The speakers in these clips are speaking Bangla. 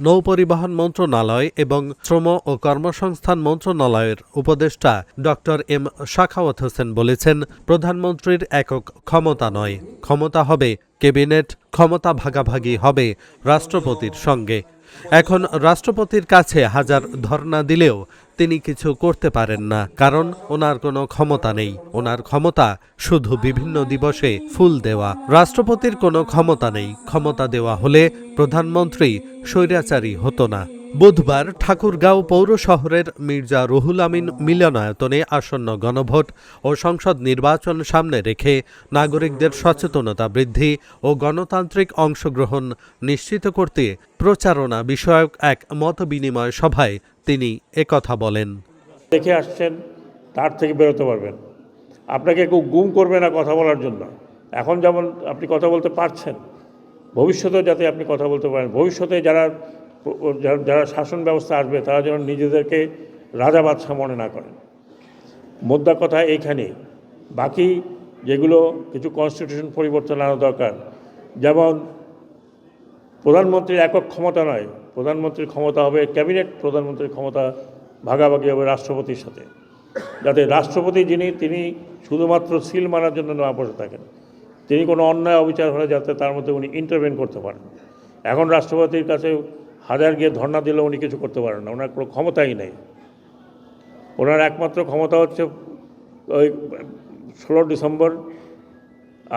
নৌপরিবহন মন্ত্রণালয় এবং শ্রম ও কর্মসংস্থান মন্ত্রণালয়ের উপদেষ্টা ড এম শাখাওয়াত হোসেন বলেছেন, প্রধানমন্ত্রীর একক ক্ষমতা নয়। ক্ষমতা হবে ক্যাবিনেট, ক্ষমতা ভাগাভাগি হবে রাষ্ট্রপতির সঙ্গে। এখন রাষ্ট্রপতির কাছে হাজার ধর্ণা দিলেও তিনি কিছু করতে পারেন না, কারণ ওনার কোনো ক্ষমতা নেই। ওনার ক্ষমতা শুধু বিভিন্ন দিবসে ফুল দেওয়া। রাষ্ট্রপতির কোনো ক্ষমতা নেই। ক্ষমতা দেওয়া হলে প্রধানমন্ত্রী স্বৈরাচারী হতো না। বুধবার ঠাকুরগাঁও পৌর শহরের মির্জা রুহুল আমিন মিলনায়তনে আসন্ন গণভোট ও সংসদ নির্বাচন সামনে রেখে নাগরিকদের সচেতনতা বৃদ্ধি ও গণতান্ত্রিক অংশগ্রহণ নিশ্চিত করতে প্রচারণা বিষয়ক এক মতবিনিময় সভায় তিনি একথা বলেন। দেখে আসছেন, তার থেকে বেরোতে পারবেন। আপনাকে কেউ গুম করবে না কথা বলার জন্য। এখন যেমন আপনি কথা বলতে পারছেন, ভবিষ্যতেও যাতে আপনি কথা বলতে পারেন। ভবিষ্যতে যারা যারা- শাসন ব্যবস্থা আসবে, তারা যেন নিজেদেরকে রাজা বাদশাহ মনে না করেন। মোদ্দা কথা এইখানে। বাকি যেগুলো কিছু কনস্টিটিউশন পরিবর্তন আনা দরকার, যেমন প্রধানমন্ত্রীর একক ক্ষমতা নয়, প্রধানমন্ত্রীর ক্ষমতা হবে ক্যাবিনেট, প্রধানমন্ত্রীর ক্ষমতা ভাগাভাগি হবে রাষ্ট্রপতির সাথে। যাতে রাষ্ট্রপতি যিনি, তিনি শুধুমাত্র সিল মারার জন্য না বসে থাকেন। তিনি কোনো অন্যায় অবিচার হলে যাতে তার মধ্যে উনি ইন্টারভেন করতে পারেন। এখন রাষ্ট্রপতির কাছে হাজার গিয়ে ধর্ণা দিলে উনি কিছু করতে পারেন না, ওনার কোনো ক্ষমতাই নেই। ওনার একমাত্র ক্ষমতা হচ্ছে ওই ষোলো ডিসেম্বর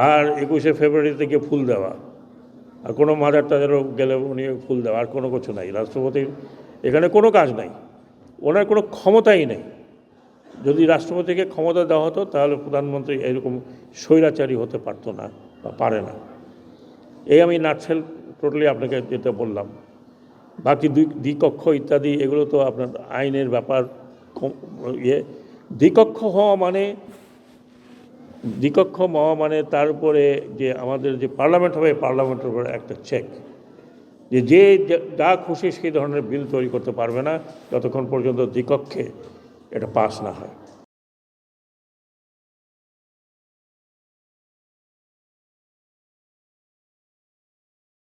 আর একুশে ফেব্রুয়ারিতে গিয়ে ফুল দেওয়া। আর কোনো মাজার টাজারও গেলে উনি ফুল দেওয়া, আর কোনো কিছু নাই। রাষ্ট্রপতির এখানে কোনো কাজ নাই। ওনার কোনো ক্ষমতাই নেই। যদি রাষ্ট্রপতিকে ক্ষমতা দেওয়া হতো, তাহলে প্রধানমন্ত্রী এরকম স্বৈরাচারী হতে পারতো না বা পারে না। এই আমি নাটসেল টোটালি আপনাকে যেটা বললাম। বাকি দুই দ্বিকক্ষ ইত্যাদি, এগুলো তো আপনার আইনের ব্যাপার ইয়ে। দ্বিকক্ষ হওয়া মানে দ্বিকক্ষ হওয়া মানে তার উপরে যে আমাদের যে পার্লামেন্ট হবে, পার্লামেন্টের উপরে একটা চেক যে যে যা- খুশি সেই ধরনের বিল তৈরি করতে পারবে না, যতক্ষণ পর্যন্ত দ্বিকক্ষে এটা পাস না হয়।